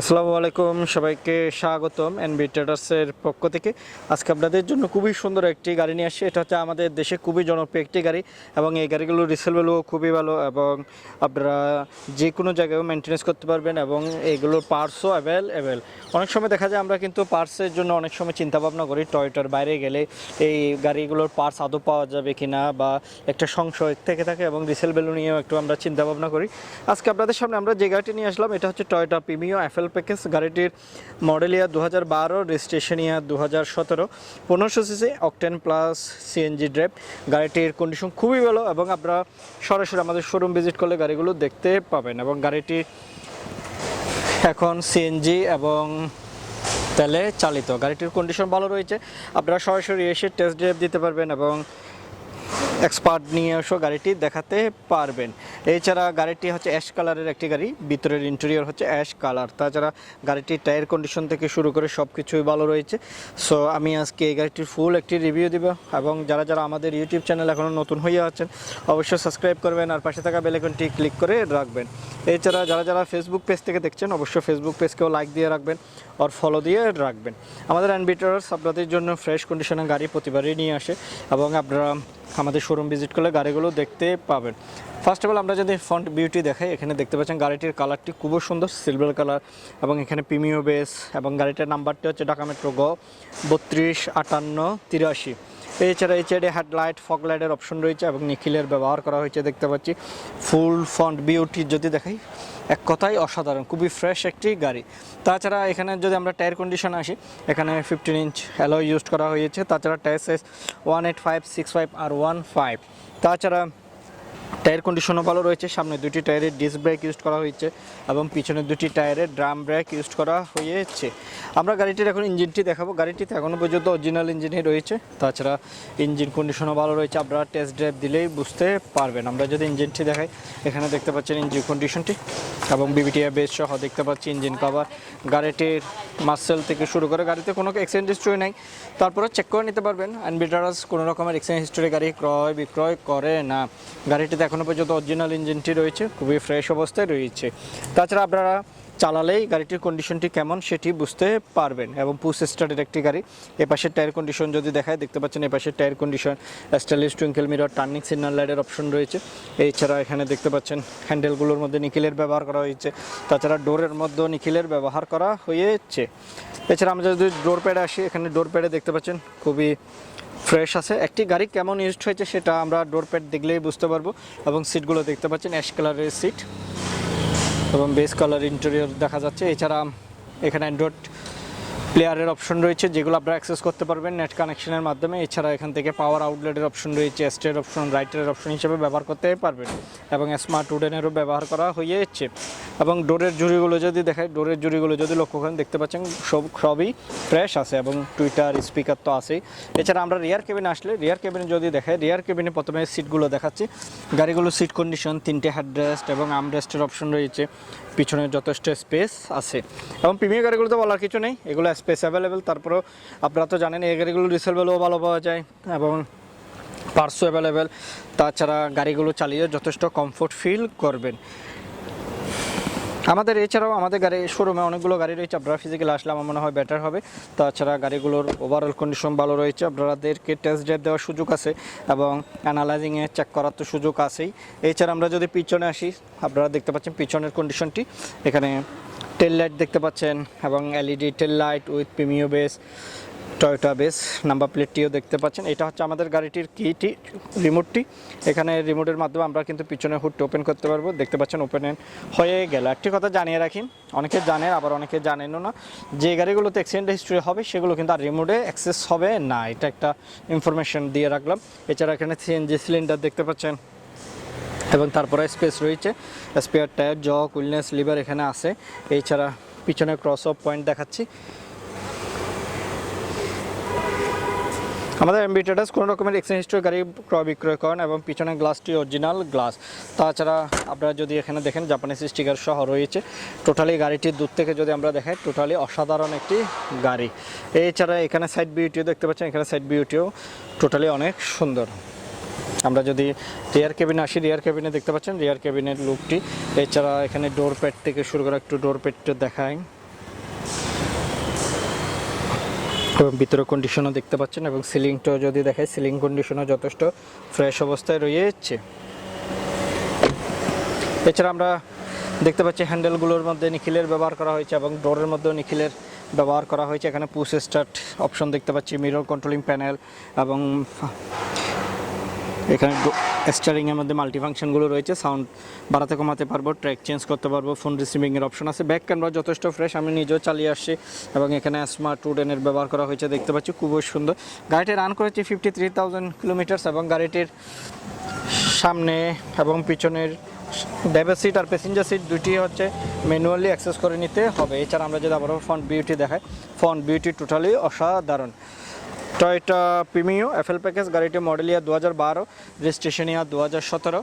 আসসালামু আলাইকুম, সবাইকে স্বাগতম এনবি ট্রেডার্সের পক্ষ থেকে। আজকে আপনাদের জন্য খুবই সুন্দর একটি গাড়ি নিয়ে আসছি। এটা হচ্ছে আমাদের দেশে খুবই জনপ্রিয় একটি গাড়ি এবং এই গাড়িগুলোর রিসেল ভ্যালুও খুবই ভালো এবং আপনারা যে কোনো জায়গায় মেনটেন্স করতে পারবেন এবং এইগুলোর পার্টসও অ্যাভেলেবেল অনেক সময় দেখা যায় আমরা কিন্তু পার্টসের জন্য অনেক সময় চিন্তা ভাবনা করি, টয়টার বাইরে গেলে এই গাড়িগুলোর পার্টস আদৌ পাওয়া যাবে কি না বা একটা সংশয় থেকে থাকে এবং রিসেল ভ্যালু নিয়েও একটু আমরা চিন্তা ভাবনা করি। আজকে আপনাদের সামনে আমরা যে গাড়িটি নিয়ে আসলাম, এটা হচ্ছে টয়টা প্রিমিও এফএল প্যাকেজ গাড়িটির মডেল ইয়ার দু হাজার বারো রেজিস্ট্রেশন ইয়ার দু হাজার সতেরো। পনেরোশো CC octane plus CNG drive গাড়িটির কন্ডিশন খুবই ভালো এবং আপনারা সরাসরি আমাদের শোরুম ভিজিট করলে গাড়িগুলো দেখতে পাবেন এবং গাড়িটি এখন সিএনজি এবং তেলে চালিত। গাড়িটির কন্ডিশন ভালো রয়েছে। আপনারা সরাসরি এসে টেস্ট ড্রাইভ দিতে পারবেন এবং এক্সপার্ট নিয়ে এসেও গাড়িটি দেখাতে পারবেন। এছাড়া গাড়িটি হচ্ছে অ্যাশ কালারের একটি গাড়ি, ভিতরের ইন্টেরিয়র হচ্ছে অ্যাশ কালার তাছাড়া গাড়িটির টায়ার কন্ডিশন থেকে শুরু করে সব কিছুই ভালো রয়েছে। সো আমি আজকে এই গাড়িটির ফুল একটি রিভিউ দিব এবং যারা যারা আমাদের ইউটিউব চ্যানেল এখনও নতুন হয়ে আছেন, অবশ্যই সাবস্ক্রাইব করবেন আর পাশে থাকা বেলাইকনটি ক্লিক করে রাখবেন। এছাড়া যারা যারা ফেসবুক পেজ থেকে দেখছেন, অবশ্যই ফেসবুক পেজকেও লাইক দিয়ে রাখবেন আর ফলো দিয়ে রাখবেন। আমাদের অ্যানবিটার্স আপনাদের জন্য ফ্রেশ কন্ডিশনের গাড়ি প্রতিবারই নিয়ে আসে এবং আপনারা আমাদের শোরুম ভিজিট করলে গাড়িগুলো দেখতে পাবেন। ফার্স্ট অফ অল আমরা যদি ফ্রন্ট বিউটি দেখাই, এখানে দেখতে পাচ্ছেন গাড়িটির কালারটি খুবই সুন্দর সিলভার কালার এবং এখানে প্রিমিও বেস এবং গাড়িটার নাম্বারটি হচ্ছে ঢাকা মেট্রো গ বত্রিশ, আটান্ন, তিরাশি। এছাড়া এই সাইডে হেডলাইট ফগ লাইটের অপশন রয়েছে, এবং নিখিলের ব্যবহার করা হয়েছে, দেখতে পাচ্ছি। ফুল ফ্রন্ট বিউটি যদি দেখাই এক কথাই অসাধারণ, খুবই ফ্রেশ একটি গাড়ি। তাছাড়া এখানে যদি আমরা টায়ার কন্ডিশন আসি, এখানে ফিফটিন ইঞ্চ অ্যালো ইউজ করা হয়েছে। তাছাড়া tyre size one eight five six five আর ওয়ান ফাইভ তাছাড়া টায়ার কন্ডিশনও ভালো রয়েছে, সামনে দুটি টায়ারের ডিস্ক ব্রেক ইউজ করা হয়েছে এবং পিছনে দুটি টায়ারের ড্রাম ব্রেক ইউজ করা হয়েছে। আমরা গাড়িটির এখন ইঞ্জিনটি দেখাবো। গাড়িটিতে এখনও পর্যন্ত অরিজিনাল ইঞ্জিনই রয়েছে। তাছাড়া ইঞ্জিন কন্ডিশনও ভালো রয়েছে, আপনারা টেস্ট ড্রাইভ দিলেই বুঝতে পারবেন। আমরা যদি ইঞ্জিনটি দেখাই, এখানে দেখতে পাচ্ছেন ইঞ্জিন কন্ডিশনটি এবং বিবিটিআই বেস সহ দেখতে পাচ্ছি ইঞ্জিন কভার গাড়িটির মার্সেল থেকে শুরু করে গাড়িতে কোনো এক্সিডেন্ট হিস্ট্রি নাই। তারপরে চেক করে নিতে পারবেন। অ্যান্ড কোনো রকমের এক্সিডেন্ট হিস্ট্রি গাড়ি ক্রয় বিক্রয় করে না। গাড়িটিতে এখনও পর্যন্ত অরিজিনাল ইঞ্জিনটি রয়েছে, খুবই ফ্রেশ অবস্থায় রয়েছে। তাছাড়া আপনারা চালালেই গাড়িটির কন্ডিশনটি কেমন সেটি বুঝতে পারবেন এবং পুস স্টার্টের একটি গাড়ি। এপাশের টায়ার কন্ডিশন যদি দেখায়, দেখতে পাচ্ছেন এপাশের tyre condition stylish twinkle mirror turning signal লাইটের অপশন রয়েছে। এছাড়া এখানে দেখতে পাচ্ছেন হ্যান্ডেলগুলোর মধ্যে নিখিলের ব্যবহার করা হয়েছে। তাছাড়া ডোরের মধ্যেও নিখিলের ব্যবহার করা হয়েছে। এছাড়া আমরা যদি ডোর প্যাডে আসি, এখানে ডোর প্যাডে দেখতে পাচ্ছেন, খুবই ফ্রেশ আছে। একটি গাড়ি কেমন ইউজড হয়েছে সেটা আমরা ডোর প্যাড দেখলেই বুঝতে পারব এবং সিটগুলো দেখতে পাচ্ছেন অ্যাশ কালারের সিট এবং বেস কালার ইন্টেরিয়র দেখা যাচ্ছে। এছাড়া এখানে অ্যান্ড্রয়েড প্লেয়ারের অপশন রয়েছে, যেগুলো আপনারা অ্যাক্সেস করতে পারবেন নেট কানেকশনের মাধ্যমে। এছাড়া এখান থেকে পাওয়ার আউটলেটের অপশন রয়েছে স্টের অপশন রাইটের অপশন হিসেবে ব্যবহার করতে পারবেন এবং স্মার্ট উডেনেরও ব্যবহার করা হয়েছে। এবং ডোরের জুড়িগুলো যদি দেখায় ডোরের জুড়িগুলো যদি লক্ষ্য করেন, দেখতে পাচ্ছেন সব, সবই ফ্রেশ আছে এবং টুইটার স্পিকার তো আছেই। এছাড়া আমরা রিয়ার কেবিনে আসলে রিয়ার কেবিনে যদি দেখায় রিয়ার কেবিনে প্রথমে সিটগুলো দেখাচ্ছি। গাড়িগুলো সিট কন্ডিশন তিনটে হেডরেস্ট এবং আমরেস্টের অপশন রয়েছে। পিছনে যথেষ্ট স্পেস আছে। এবং প্রিমিয়ার গাড়িগুলো তো বলার কিছু নেই, এগুলো স্পেস অ্যাভেলেবেল তারপরেও আপনারা তো জানেন, এই গাড়িগুলো রিসেল ভ্যালুও ভালো পাওয়া যায় এবং পার্সও অ্যাভেলেবেল তাছাড়া গাড়িগুলো চালিয়ে যথেষ্ট কমফোর্ট ফিল করবেন। আমাদের এছাড়াও আমাদের গাড়ি শোরুমে অনেকগুলো গাড়ি রয়েছে, আপনারা ফিজিক্যালি আসলে আমার মনে হয় বেটার হবে। তাছাড়া গাড়িগুলোর ওভারঅল কন্ডিশন ভালো রয়েছে আপনাদেরকে টেস্ট ড্রাইভ দেওয়ার সুযোগ আছে এবং অ্যানালাইজিংয়ে চেক করার তো সুযোগ আছেই। এছাড়া আমরা যদি পিছনে আসি, আপনারা দেখতে পাচ্ছেন পিছনের কন্ডিশনটি এখানে টেল লাইট দেখতে পাচ্ছেন এবং LED tail light with Premio base, Toyota base, number প্লেটটিও দেখতে পাচ্ছেন। এটা হচ্ছে আমাদের গাড়িটির কিটি রিমোটটি এখানে রিমোটের মাধ্যমে আমরা কিন্তু পিছনে হুডটি ওপেন করতে পারব। দেখতে পাচ্ছেন ওপেন হয়ে গেল। একটি কথা জানিয়ে রাখি, অনেকে জানেন আবার অনেকে জানেনও না। যে গাড়িগুলোতে অ্যাক্সিডেন্ট হিস্ট্রি হবে, সেগুলো কিন্তু আর রিমোটে অ্যাক্সেস হবে না। এটা একটা ইনফরমেশন দিয়ে রাখলাম। এছাড়া এখানে সিএনজি সিলিন্ডার দেখতে পাচ্ছেন। এবং তারপরে স্পেস রয়েছে। স্পেয়ার টায়ার জ কুলনেস লিভার এখানে আছে। এছাড়া পিছনে ক্রস অফ পয়েন্ট দেখাচ্ছি। আমাদের এমবি কোনো রকমের এক্সচেঞ্জ গাড়ি ক্রয় বিক্রয় করেন এবং পিছনে গ্লাসটি অরিজিনাল গ্লাস তাছাড়া আপনারা যদি এখানে দেখেন জাপানিজ স্টিকার সহ রয়েছে। টোটালি গাড়িটির দূর থেকে যদি আমরা দেখাই টোটালি অসাধারণ একটি গাড়ি। এছাড়া এখানে সাইড বিউটিও দেখতে পাচ্ছেন, এখানে সাইড বিউটিও টোটালি অনেক সুন্দর। আমরা যদি রেয়ার কেবিনে আসি রেয়ার কেবিনে দেখতে পাচ্ছেন রেয়ার কেবিনের লুকটি এছাড়া এখানে ডোর প্যাড থেকে শুরু করে একটু ডোর প্যাডটা দেখায় এবং ভিতরে কন্ডিশনও দেখতে পাচ্ছেন এবং সিলিংটাও যদি দেখায় সিলিং কন্ডিশনও যথেষ্ট ফ্রেশ অবস্থায় রয়েছে। এছাড়া আমরা দেখতে পাচ্ছি হ্যান্ডেলগুলোর মধ্যে নিখিলের ব্যবহার করা হয়েছে এবং ডোরের মধ্যেও নিখিলের ব্যবহার করা হয়েছে। এখানে পুশ স্টার্ট অপশন দেখতে পাচ্ছি মিরর কন্ট্রোলিং প্যানেল এবং এখানে স্টারিংয়ের মধ্যে মাল্টি ফাংশনগুলো রয়েছে সাউন্ড বাড়াতে কমাতে পারব ট্র্যাক চেঞ্জ করতে পারব ফোন রিসিভিংয়ের অপশন আছে। ব্যাক ক্যামেরা যথেষ্ট ফ্রেশ আমি নিজেও চালিয়ে আসছি এবং এখানে স্মার্ট উডেনের ব্যবহার করা হয়েছে, দেখতে পাচ্ছি, খুবই সুন্দর। গাড়িটি রান করেছে ফিফটি থ্রি থাউজেন্ড কিলোমিটার্স এবং গাড়িটির সামনে এবং পিছনের ড্রাইভার সিট আর প্যাসেঞ্জার সিট দুটি হচ্ছে ম্যানুয়ালি অ্যাক্সেস করে নিতে হবে। এছাড়া আমরা যদি আবারও ফ্রন্ট বিউটি দেখাই ফ্রন্ট বিউটি টোটালি অসাধারণ। টয়টা প্রিমিও এফএল প্যাকেজ, গাড়িটি মডেল ইয়ার দু হাজার বারো রেজিস্ট্রেশন ইয়ার দু হাজার সতেরো।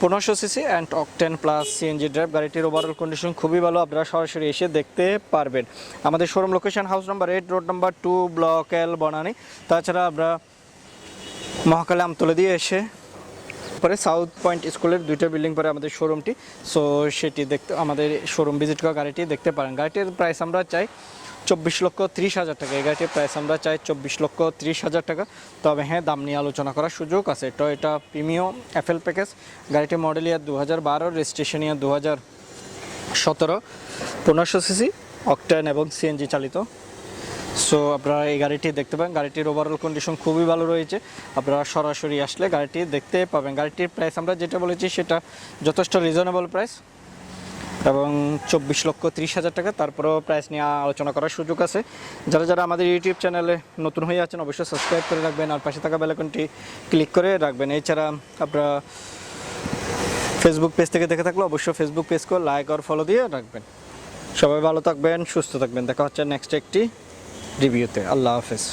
পনেরোশো CC and octane plus CNG drive গাড়িটির ওভারঅল কন্ডিশন খুবই ভালো, আপনারা সরাসরি এসে দেখতে পারবেন। আমাদের showroom location house number eight road number two block L Banani. তাছাড়া আমরা মহাকালে আমতলে দিয়ে এসে পরে সাউথ পয়েন্ট স্কুলের দুইটা বিল্ডিং পরে আমাদের শোরুমটি সো সেটি দেখতে, আমাদের শোরুম ভিজিট করা গাড়িটি দেখতে পারেন। গাড়িটির প্রাইস আমরা চাই চব্বিশ লক্ষ ত্রিশ হাজার টাকা। এই গাড়িটির প্রাইস আমরা চাই চব্বিশ লক্ষ ত্রিশ হাজার টাকা। তবে হ্যাঁ দাম নিয়ে আলোচনা করার সুযোগ আছে। টয়োটা প্রিমিয়াম এফএল প্যাকেজ গাড়িটির মডেল ইয়ার দু হাজার বারো রেজিস্ট্রেশন ইয়ার দু হাজার সতেরো, পনেরোশো সিসি অকটেন এবং সিএনজি চালিত। সো আপনারা এই গাড়িটি দেখতে পাবেন গাড়িটির ওভারঅল কন্ডিশন খুবই ভালো রয়েছে। আপনারা সরাসরি আসলে গাড়িটি দেখতে পাবেন। গাড়িটির প্রাইস আমরা যেটা বলেছি সেটা যথেষ্ট রিজনেবল প্রাইস এবং চব্বিশ লক্ষ ত্রিশ হাজার টাকা। তারপরেও প্রাইস নিয়ে আলোচনা করার সুযোগ আছে। যারা যারা আমাদের ইউটিউব চ্যানেলে নতুন হয়ে আছেন, অবশ্যই সাবস্ক্রাইব করে রাখবেন আর পাশে থাকা বেলাকনটি ক্লিক করে রাখবেন। এছাড়া আপনারা ফেসবুক পেজ থেকে দেখে থাকলে অবশ্যই ফেসবুক পেজকে লাইক আর ফলো দিয়ে রাখবেন। সবাই ভালো থাকবেন, সুস্থ থাকবেন। দেখা হচ্ছে নেক্সট একটি রিভিউতে আল্লাহ হাফেজ।